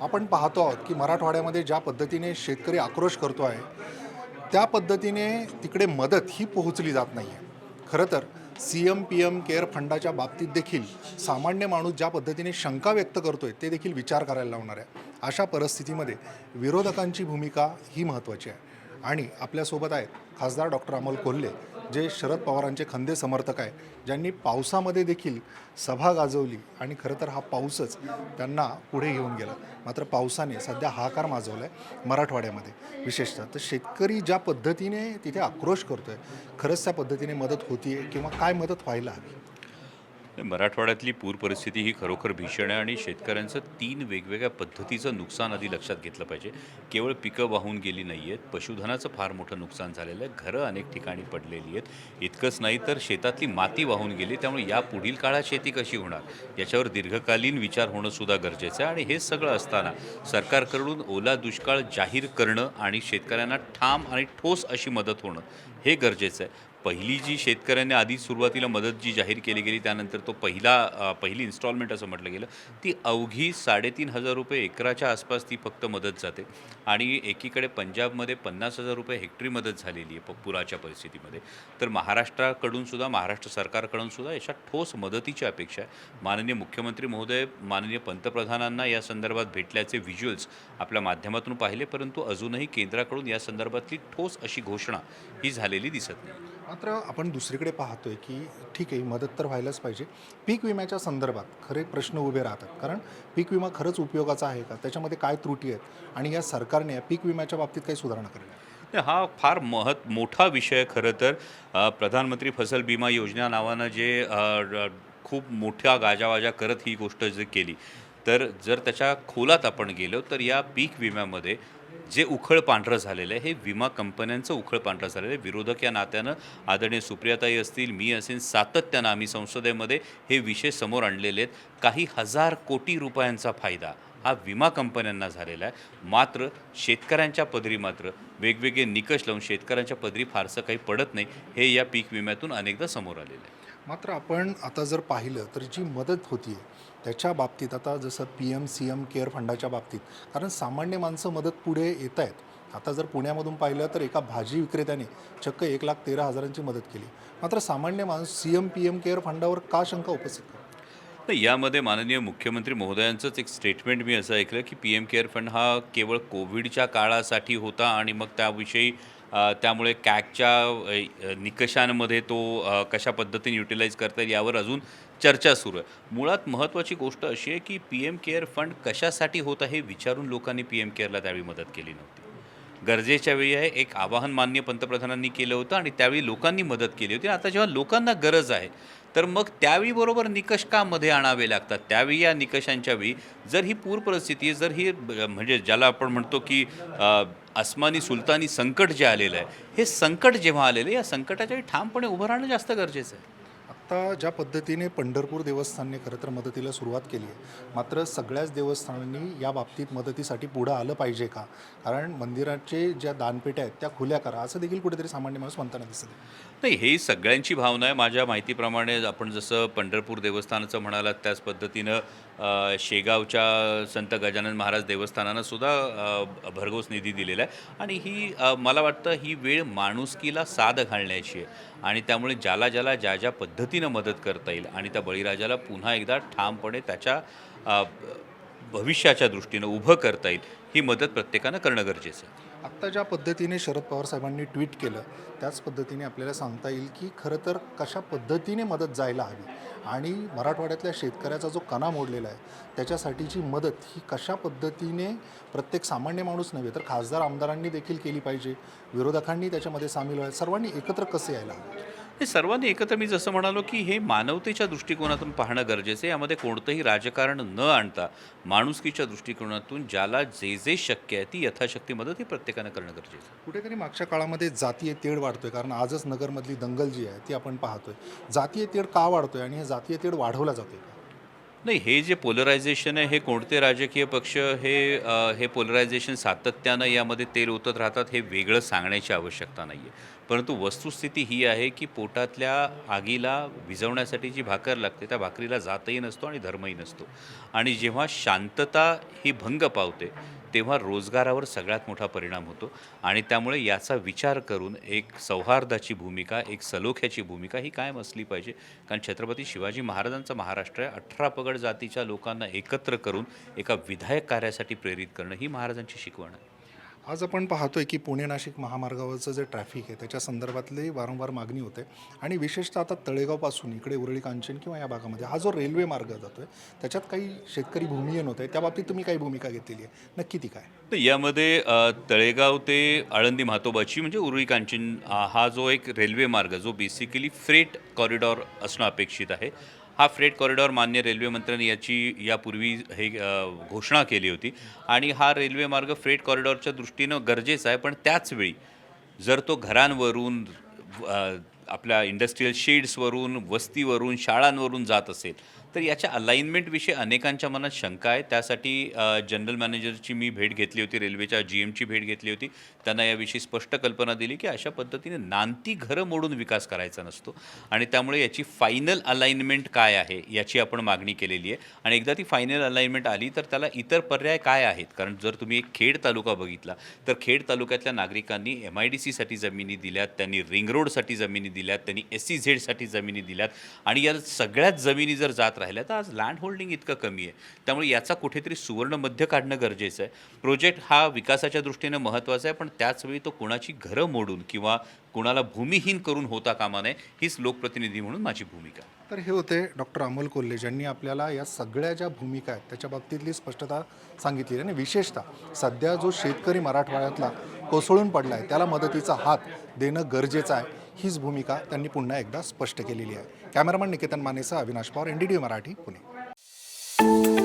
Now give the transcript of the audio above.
आपण पाहतो आहोत की मराठवाड्यामध्ये ज्या पद्धतीने शेतकरी आक्रोश करतो आहे त्या पद्धतीने तिकडे मदत ही पोहोचली जात नाही आहे खरं तर C M P M care फंडाच्या बाबतीत देखील सामान्य माणूस ज्या पद्धतीने शंका व्यक्त करतो आहे ते देखील विचार करायला लावणार आहे अशा परिस्थितीमध्ये विरोधकांची भूमिका ही महत्त्वाची आहे. आणि आपल्यासोबत आहेत खासदार डॉक्टर अमोल कोल्हे जे शरद पवारांचे खंदे समर्थक आहे ज्यांनी पावसामध्ये देखील सभा गाजवली आणि खरं तर हा पाऊसच त्यांना पुढे घेऊन गेला. मात्र पावसाने सध्या हाकार माजवला आहे मराठवाड्यामध्ये विशेषतः. तर शेतकरी ज्या पद्धतीने तिथे आक्रोश करतो आहे खरंच त्या पद्धतीने मदत होतीये किंवा काय मदत व्हायला हवी? मराठवाड्यातली पूर परिस्थिती ही खरोखर भीषण आहे आणि शेतकऱ्यांचं तीन वेगवेगळ्या पद्धतीचं नुकसान आधी लक्षात घेतलं पाहिजे. केवळ पिकं वाहून गेली नाही आहेत पशुधनाचं फार मोठं नुकसान झालेलं आहे. घरं अनेक ठिकाणी पडलेली आहेत. इतकंच नाही तर शेतातली माती वाहून गेली त्यामुळे या पुढील काळात शेती कशी होणार? याच्यावर दीर्घकालीन विचार होणंसुद्धा गरजेचं आहे. आणि हे सगळं असताना सरकारकडून ओला दुष्काळ जाहीर करणं आणि शेतकऱ्यांना ठाम आणि ठोस अशी मदत होणं हे गरजेचं आहे. पहिली जी शेतकऱ्यांनी आधी सुरुवातीला मदत जी जाहीर केली गेली त्यानंतर तो पहिला पहिली इन्स्टॉलमेंट असं म्हटलं गेलं ती अवघी साडेतीन हजार रुपये एकराच्या आसपास ती फक्त मदत जाते. आणि एकीकडे पंजाबमध्ये पन्नास हजार रुपये हेक्टरी मदत झालेली आहे प- पुराच्या परिस्थितीमध्ये. तर महाराष्ट्राकडूनसुद्धा महाराष्ट्र सरकारकडूनसुद्धा अशा याच्या ठोस मदतीची अपेक्षा आहे. माननीय मुख्यमंत्री महोदय माननीय पंतप्रधानांना या संदर्भात भेटल्याचे व्हिज्युअल्स आपल्या माध्यमातून पाहिले परंतु अजूनही केंद्राकडून या संदर्भातली ठोस अशी घोषणा ही झालेली दिसत नाही. मात्र आपण दुसरीकडे पाहतोय की ठीक आहे मदत तर व्हायलाच पाहिजे. पीक विम्याच्या संदर्भात खरे प्रश्न उभे राहतात. कारण पीक विमा खरंच उपयोगाचा आहे का? त्याच्यामध्ये काय त्रुटी आहेत? आणि या सरकारने या पीक विम्याच्या बाबतीत काही सुधारणा? नाही, हा फार महत् मोठा विषय खरं तर. प्रधानमंत्री फसल बिमा योजना नावानं जे खूप मोठ्या गाजावाजा करत ही गोष्ट जे केली. तर जर त्याच्या खोलात आपण गेलो तर या पीक विम्यामध्ये जे उखळ पांढरं झालेलं आहे हे विमा कंपन्यांचं उखळ पांढरं झालेलं आहे. विरोधक या नात्यानं आदरणीय सुप्रियाताई असतील मी असेल सातत्यानं आम्ही संसदेमध्ये हे विषय समोर आणलेले आहेत. काही हजार कोटी रुपयांचा फायदा हा विमा कंपन्यांना झालेला आहे. मात्र शेतकऱ्यांच्या पदरी मात्र वेगवेगळे निकष लावून शेतकऱ्यांच्या पदरी फारसं काही पडत नाही हे या पीक विम्यातून अनेकदा समोर आलेलं आहे. मात्र आपण आता जर पाहिलं तर जी मदत होती त्याच्या बाबतीत आता जसं P M C M care फंडाच्या बाबतीत कारण सामान्य माणसं मदत पुढे येत आहेत आता जर पुण्यामधून पाहिलं तर एका भाजी विक्रेत्याने चक्क एक लाख तेरा हजारांची मदत केली. मात्र सामान्य माणूस C M P M care फंडावर का शंका उपस्थित करतो? तर यामध्ये माननीय मुख्यमंत्री महोदयांचंच एक स्टेटमेंट मी असं ऐकलं की पी एम केअर फंड हा केवळ कोविडच्या काळासाठी होता आणि मग त्याविषयी त्यामुळे कॅगच्या निकषांमध्ये तो कशा पद्धतीने युटिलाइज करता येईल यावर अजून चर्चा सुरू आहे. मुळात महत्त्वाची गोष्ट अशी आहे की पी एम केअर फंड कशासाठी होत आहे हे विचारून लोकांनी पी एम केअरला त्यावेळी मदत केली नव्हती. गरजेच्या वेळी आहे. एक आवाहन मान्य पंतप्रधानांनी केलं होतं आणि त्यावेळी लोकांनी मदत केली होती. आता जेव्हा लोकांना गरज आहे तर मग त्यावेळी बरोबर निकष का मध्ये आणावे लागतात? त्यावेळी या निकषांच्या वेळी जर ही पूर परिस्थिती जर ही म्हणजे ज्याला आपण म्हणतो की अस्मानी सुलतानी संकट जे आलेलं आहे हे संकट जेव्हा आलेलं आहे या संकटाच्या वेळी ठामपणे उभं राहणं जास्त गरजेचं आहे. आत्ता ज्या पद्धतीने पंढरपूर देवस्थानने खरं तर मदतीला सुरुवात केली आहे मात्र सगळ्याच देवस्थानांनी या बाबतीत मदतीसाठी पुढं आलं पाहिजे का? कारण मंदिराचे ज्या दानपेट्या आहेत त्या खुल्या करा असं देखील कुठेतरी सामान्य माणूस म्हणताना दिसत आहे. नाही हे सगळ्यांची भावना आहे. माझ्या माहितीप्रमाणे आपण जसं पंढरपूर देवस्थानाचं म्हणालात त्याच पद्धतीनं शेगावच्या संत गजानन महाराज देवस्थानानं सुद्धा भरघोस निधी दिलेला आहे. आणि ही मला वाटतं ही वेळ माणुसकीला साध घालण्याची आहे. आणि त्यामुळे ज्याला ज्याला ज्या ज्या पद्धतीनं मदत करता येईल आणि त्या बळीराजाला पुन्हा एकदा ठामपणे त्याच्या भविष्याच्या दृष्टीनं उभं करता येईल ही मदत प्रत्येकानं करणं गरजेचं आहे. आत्ता ज्या पद्धतीने शरद पवार साहेबांनी ट्विट केलं त्याच पद्धतीने आपल्याला सांगता येईल की खरं तर कशा पद्धतीने मदत जायला हवी आणि मराठवाड्यातल्या शेतकऱ्याचा जो कणा मोडलेला आहे त्याच्यासाठीची मदत ही कशा पद्धतीने प्रत्येक सामान्य माणूस नव्हे तर खासदार आमदारांनी देखील केली पाहिजे. विरोधकांनी त्याच्यामध्ये सामील व्हायला सर्वांनी एकत्र कसे यायला हवं? हे सर्वांनी एकत्र मी जसं म्हणालो की हे मानवतेच्या दृष्टिकोनातून पाहणं गरजेचं आहे. यामध्ये कोणतंही राजकारण न आणता माणुसकीच्या दृष्टिकोनातून ज्याला जे जे शक्य आहे ती यथाशक्ती मदत ही प्रत्येकानं करणं गरजेचं आहे. कुठेतरी मागच्या काळामध्ये जातीय तेढ वाढतोय कारण आजच नगरमधली दंगल जी आहे ती आपण पाहतोय. जातीय तेढ का वाढतोय आणि हे जातीय तेढ वाढवला जातोय का? नाही हे जे पोलरायझेशन आहे हे कोणते राजकीय पक्ष हे अ, हे पोलरायझेशन सातत्यानं यामध्ये तेल ओतत राहतात हे वेगळं सांगण्याची आवश्यकता नाही आहे परंतु वस्तुस्थिती ही आहे की पोटातल्या आगीला विझवण्यासाठी जी भाकर लागते त्या भाकरीला जातही नसतो आणि धर्मही नसतो. आणि जेव्हा शांतता ही भंग पावते तेव्हा रोजगारावर सगळ्यात मोठा परिणाम होतो. आणि त्यामुळे याचा विचार करून एक सौहार्दाची भूमिका एक सलोख्याची भूमिका ही कायम असली पाहिजे. कारण छत्रपती शिवाजी महाराजांचा महाराष्ट्र आहे. अठरा पगड जातीच्या लोकांना एकत्र करून एका विधायक कार्यासाठी प्रेरित करणं ही महाराजांची शिकवण आहे. आज आपण पाहतोय की पुणे नाशिक महामार्गावरचं जे ट्रॅफिक आहे त्याच्या संदर्भातली वारंवार मागणी होते. आणि विशेषतः आता तळेगावपासून इकडे उरळी कांचन किंवा या भागामध्ये हा जो रेल्वे मार्ग जातोय त्याच्यात काही शेतकरी भूमिहीन होते. त्या बाबतीत तुम्ही काही भूमिका घेतलेली आहे. नक्की ती काय? तर यामध्ये तळेगाव ते आळंदी म्हातोबाची म्हणजे उरळी कांचन हा जो एक रेल्वे मार्ग जो बेसिकली फ्रेट कॉरिडॉर असणं अपेक्षित आहे. हा फ्रेट कॉरिडॉर मान्य रेल्वे मंत्र्यांनी याची यापूर्वी हे घोषणा केली होती. आणि हा रेल्वे मार्ग फ्रेट कॉरिडॉरच्या दृष्टीनं गरजेचा आहे पण त्याचवेळी जर तो घरांवरून आपल्या इंडस्ट्रीयल शेड्सवरून वस्तीवरून शाळांवरून जात असेल तर याच्या अलाइनमेंटविषयी अनेकांच्या मनात शंका आहे. त्यासाठी जनरल मॅनेजरची मी भेट घेतली होती रेल्वेच्या जी एमची भेट घेतली होती. त्यांना याविषयी स्पष्ट कल्पना दिली की अशा पद्धतीने नांती घरं मोडून विकास करायचा नसतो. आणि त्यामुळे याची फायनल अलाइनमेंट काय आहे याची आपण मागणी केलेली आहे. आणि एकदा ती फायनल अलाइनमेंट आली तर त्याला इतर पर्याय काय आहेत? कारण जर तुम्ही एक खेड तालुका बघितला तर खेड तालुक्यातल्या नागरिकांनी एम आय डी सीसाठी जमिनी दिल्यात त्यांनी रिंग रोडसाठी जमिनी दिल्यात त्यांनी एस सी झेडसाठी जमिनी दिल्यात. आणि या सगळ्याच जमिनी जर जात राहिल्या तर आज लँड होल्डिंग इतकं कमी आहे. त्यामुळे याचा कुठेतरी सुवर्ण मध्य काढणं गरजेचं आहे. प्रोजेक्ट हा विकासाच्या दृष्टीनं महत्त्वाचा आहे पण त्याचवेळी तो कोणाची घरं मोडून किंवा कोणाला भूमिहीन करून होता कामा नये हीच लोकप्रतिनिधी म्हणून माझी भूमिका. तर हे होते डॉक्टर अमोल कोल्हे ज्यांनी आपल्याला या सगळ्या ज्या भूमिका आहेत त्याच्या बाबतीतली स्पष्टता सांगितली आणि विशेषतः सध्या जो शेतकरी मराठवाड्यातला कोसळून पडला आहे त्याला मदतीचा हात देणं गरजेचं आहे हीच भूमिका त्यांनी पुन्हा एकदा स्पष्ट केलेली आहे. Cameraman Niketan मानेसा Avinash Pawar N D D Marathi Pune.